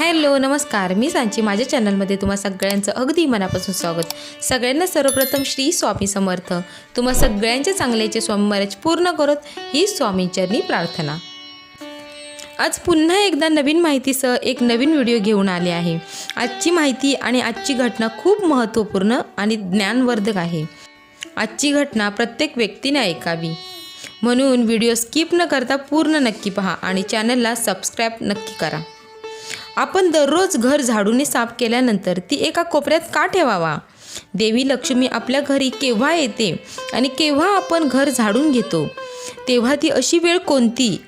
Hello नमस्कार. मी सांची. माझ्या चॅनलमध्ये तुम्हा सगळ्यांचं अगदी मनापासून स्वागत. सगळ्यांना सर्वप्रथम श्री स्वामी समर्थ. तुम्हा सगळ्यांच्या चांगल्याचे स्वामी महाराज पूर्ण करत ही स्वामींचरणी प्रार्थना. आज पुन्हा एकदा नवीन माहितीसह एक नवीन व्हिडिओ घेऊन आले आहे. आजची माहिती आणि आजची घटना खूप महत्त्वपूर्ण आणि ज्ञानवर्धक आहे. आजची घटना प्रत्येक व्यक्तीने ऐकावी. म्हणून व्हिडिओ स्किप न करता पूर्ण नक्की पहा आणि चॅनलला सबस्क्राईब नक्की करा. आपण दररोज घर झाडूने साफ केल्यानंतर ती एका कोपऱ्यात का ठेवावा? देवी लक्ष्मी आपल्या घरी केव्हा येते आणि केव्हा आपण घर झाडून घेतो? तेव्हा ती अशी वेळ कोणती?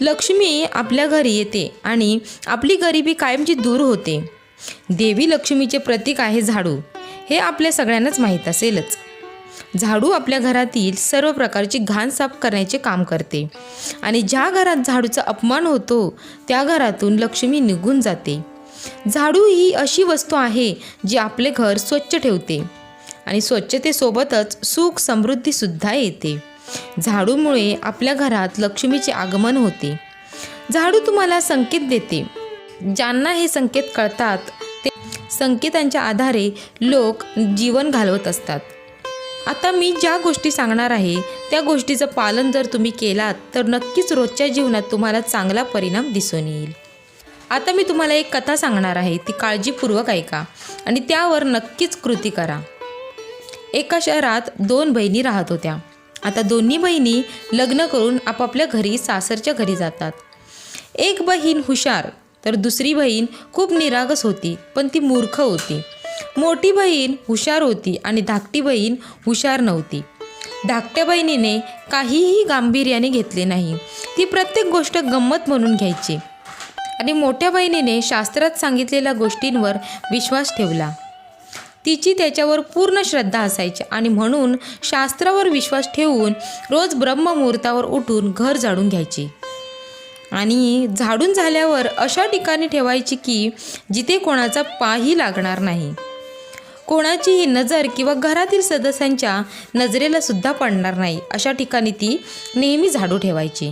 लक्ष्मी आपल्या घरी येते आणि आपली गरिबी कायमची दूर होते. देवी लक्ष्मीचे प्रतीक आहे झाडू. हे आपल्या सगळ्यांनाच माहीत असेलच. झाडू आपल्या घरातील सर्व प्रकारची घाण साफ करण्याचे काम करते. आणि ज्या घरात झाडूचा अपमान होतो त्या घरातून लक्ष्मी निघून जाते. झाडू ही अशी वस्तू आहे जी आपले घर स्वच्छ ठेवते. आणि स्वच्छतेसोबतच सुख समृद्धीसुद्धा येते. झाडूमुळे आपल्या घरात लक्ष्मीचे आगमन होते. झाडू तुम्हाला संकेत देते. ज्यांना हे संकेत कळतात ते संकेतांच्या आधारे लोक जीवन घालवत असतात. आता मी ज्या गोष्टी सांगणार आहे त्या गोष्टीचं पालन जर तुम्ही केलात तर नक्कीच रोजच्या जीवनात तुम्हाला चांगला परिणाम दिसून येईल. आता मी तुम्हाला एक कथा सांगणार आहे ती काळजीपूर्वक ऐका आणि त्यावर नक्कीच कृती करा. एका शहरात दोन बहिणी राहत होत्या. आता दोन्ही बहिणी लग्न करून आपापल्या घरी सासरच्या घरी जातात. एक बहीण हुशार तर दुसरी बहीण खूप निरागस होती पण ती मूर्ख होती. मोठी बहीण हुशार होती आणि धाकटी बहीण हुशार नव्हती. धाकट्या बहिणीने काहीही गांभीर्याने घेतले नाही. ती प्रत्येक गोष्ट गंमत म्हणून घ्यायची आणि मोठ्या बहिणीने शास्त्रात सांगितलेल्या गोष्टींवर विश्वास ठेवला. तिची त्याच्यावर पूर्ण श्रद्धा असायची आणि म्हणून शास्त्रावर विश्वास ठेवून रोज ब्रह्ममुहूर्तावर उठून घर झाडून घ्यायची. आणि झाडून झाल्यावर अशा ठिकाणी ठेवायची की जिथे कोणाचा पाही लागणार नाही. कोणाचीही नजर किंवा घरातील सदस्यांच्या नजरेला सुद्धा पडणार नाही अशा ठिकाणी ती नेहमी झाडू ठेवायची.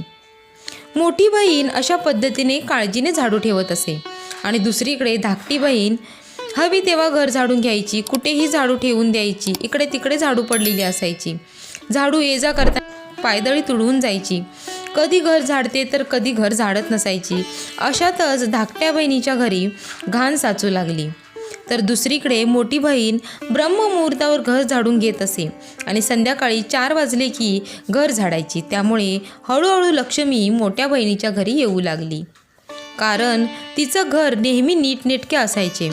मोठी बहीण अशा पद्धतीने काळजीने झाडू ठेवत असे. आणि दुसरीकडे धाकटी बहीण हवी तेव्हा घर झाडून घ्यायची कुठेही झाडू ठेवून द्यायची इकडे तिकडे झाडू पडलेली असायची. झाडू ये जा करता पायदळी तुडवून जायची. कधी घर झाडते तर कधी घर झाडत नसायची. अशातच धाकट्या बहिणीच्या घरी घाण साचू लागली. तर दुसरीकडे मोठी बहीण ब्रह्ममुहूर्तावर घर झाडून घेत असे. आणि संध्याकाळी चार वाजले की घर झाडायची. त्यामुळे हळूहळू लक्ष्मी मोठ्या बहिणीच्या घरी येऊ लागली. कारण तिचं घर नेहमी नीटनेटके असायचे.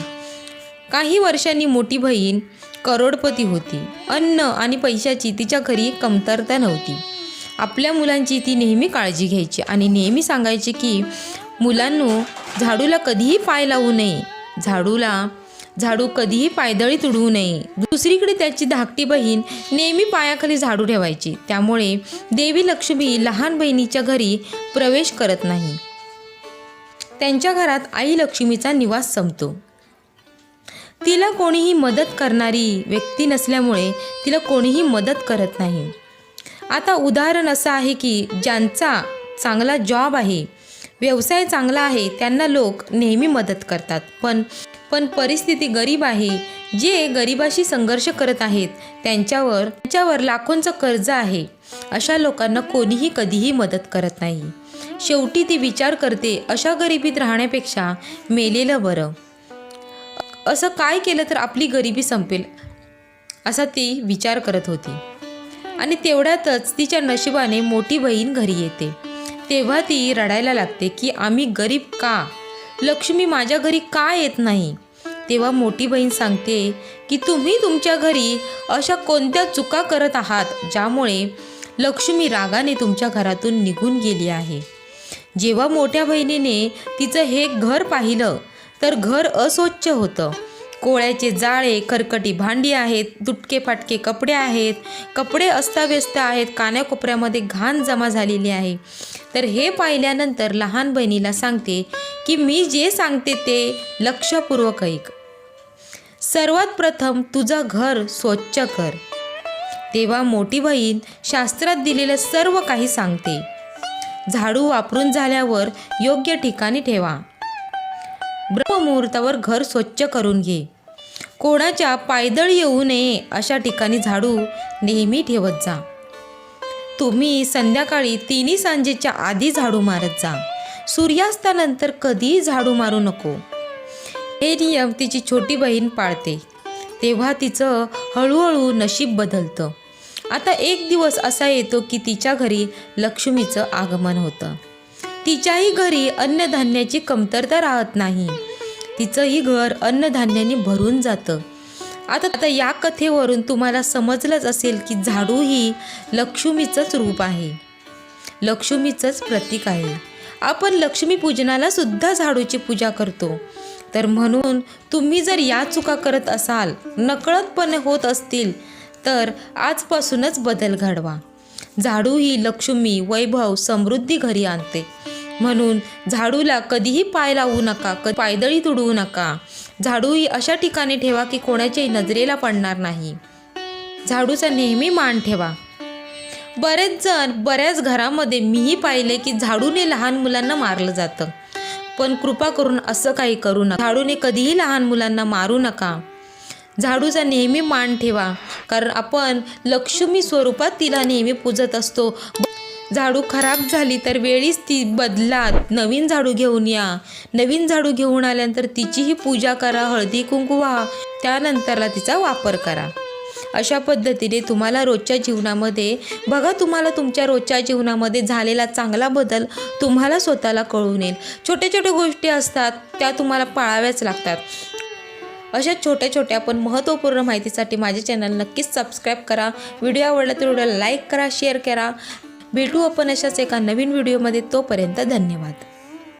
काही वर्षांनी मोठी बहीण करोडपती होती. अन्न आणि पैशाची तिच्या घरी कमतरता नव्हती. आपल्या मुलांची ती नेहमी काळजी घ्यायची आणि नेहमी सांगायची की मुलांनो झाडूला कधीही पाय लावू नये. झाडूला झाडू कधीही पायदळी तुडवू नये. दुसरीकडे त्याची धाकटी बहीण नेहमी पायाखाली झाडू ठेवायची. त्यामुळे देवी लक्ष्मी लहान बहिणीच्या घरी प्रवेश करत नाही. त्यांच्या घरात आई लक्ष्मीचा निवास संपतो. तिला कोणीही मदत करणारी व्यक्ती नसल्यामुळे तिला कोणीही मदत करत नाही. आता उदाहरण असं आहे की ज्यांचा चांगला जॉब आहे व्यवसाय चांगला आहे त्यांना लोक नेहमी मदत करतात. पण पण परिस्थिती गरीब आहे. जे गरिबाशी संघर्ष करत आहेत त्यांच्यावर त्यांच्यावर लाखोंचं कर्ज आहे. अशा लोकांना कोणीही कधीही मदत करत नाही. शेवटी ती विचार करते अशा गरिबीत राहण्यापेक्षा मेलेलं बरं. असं काय केलं तर आपली गरिबी संपेल असा ती विचार करत होती. आणि तेवढ्यातच तिच्या नशिबाने मोठी बहीण घरी येते. तेव्हा ती रडायला लागते की आम्ही गरीब का? लक्ष्मी माझ्या घरी का येत नाही? तेव्हा मोठी बहीण सांगते की तुम्ही तुमच्या घरी अशा कोणत्या चुका करत आहात ज्यामुळे लक्ष्मी रागाने तुमच्या घरातून निघून गेली आहे? जेव्हा मोठ्या बहिणीने तिचं हे घर पाहिलं तर घर अस्वच्छ होतं. कोळ्याचे जाळे खरकटी भांडी आहेत तुटके फाटके कपडे आहेत कपडे अस्ताव्यस्त आहेत कान्याकोपऱ्यामध्ये घाण जमा झालेली आहे. तर हे पाहिल्यानंतर लहान बहिणीला सांगते की मी जे सांगते ते लक्षपूर्वक ऐक. सर्वात प्रथम तुझं घर स्वच्छ कर. तेव्हा मोठी बहीण शास्त्रात दिलेलं सर्व काही सांगते. झाडू वापरून झाल्यावर योग्य ठिकाणी ठेवा. ब्रह्ममुहूर्तावर घर स्वच्छ करून घे. कोणाच्या पायदळ येऊ नये अशा ठिकाणी झाडू नेहमी ठेवत जा. तुम्ही संध्याकाळी तिन्ही सांजेच्या आधी झाडू मारत जा. सूर्यास्तानंतर कधीही झाडू मारू नको. हे नियम तिची छोटी बहीण पाळते. तेव्हा तिचं हळूहळू नशीब बदलतं. आता एक दिवस असा येतो की तिच्या घरी लक्ष्मीचं आगमन होतं. तिच्याही घरी अन्नधान्याची कमतरता राहत नाही. तिचंही घर अन्नधान्याने भरून जातं. आता आता या कथेवरून तुम्हाला समजलंच असेल की झाडू ही लक्ष्मीचंच रूप आहे. लक्ष्मीचंच प्रतीक आहे. आपण लक्ष्मीपूजनाला सुद्धा झाडूची पूजा करतो. तर म्हणून तुम्ही जर या चुका करत असाल नकळतपणे होत असतील तर आजपासूनच बदल घडवा. झाडू ही लक्ष्मी वैभव समृद्धी घरी आणते. म्हणून झाडूला कधीही पाय लावू नका क पायदळी तुडवू नका. झाडू ही अशा ठिकाणी ठेवा की कोणाच्याही नजरेला पडणार नाही. झाडूचा नेहमी मान ठेवा. बरेच जण बऱ्याच घरामध्ये मीही पाहिले की झाडूने लहान मुलांना मारलं जातं. पण कृपा करून असं काही करू नका. झाडूने कधीही लहान मुलांना मारू नका. झाडूचा नेहमी मान ठेवा कारण आपण लक्ष्मी स्वरूपात तिला नेहमी पूजत असतो. झाडू खराब झाली तर वेळीच ती बदलात. नवीन झाडू घेऊन या. नवीन झाडू घेऊन आल्यानंतर तिचीही पूजा करा हळदी कुंकू व्हा. त्यानंतरला तिचा वापर करा. अशा पद्धतीने तुम्हाला रोजच्या जीवनामध्ये बघा तुम्हाला तुमच्या रोजच्या जीवनामध्ये झालेला चांगला बदल तुम्हाला स्वतःला कळून येईल. छोट्या छोट्या गोष्टी असतात त्या तुम्हाला पाळाव्याच लागतात. अशा छोट्या छोट्या पण महत्त्वपूर्ण माहितीसाठी माझे चॅनल नक्कीच सबस्क्राईब करा. व्हिडिओ आवडला तर व्हिडिओला लाईक करा शेअर करा. भेटू आपण अशाच एका नवीन व्हिडिओमध्ये. तोपर्यंत धन्यवाद.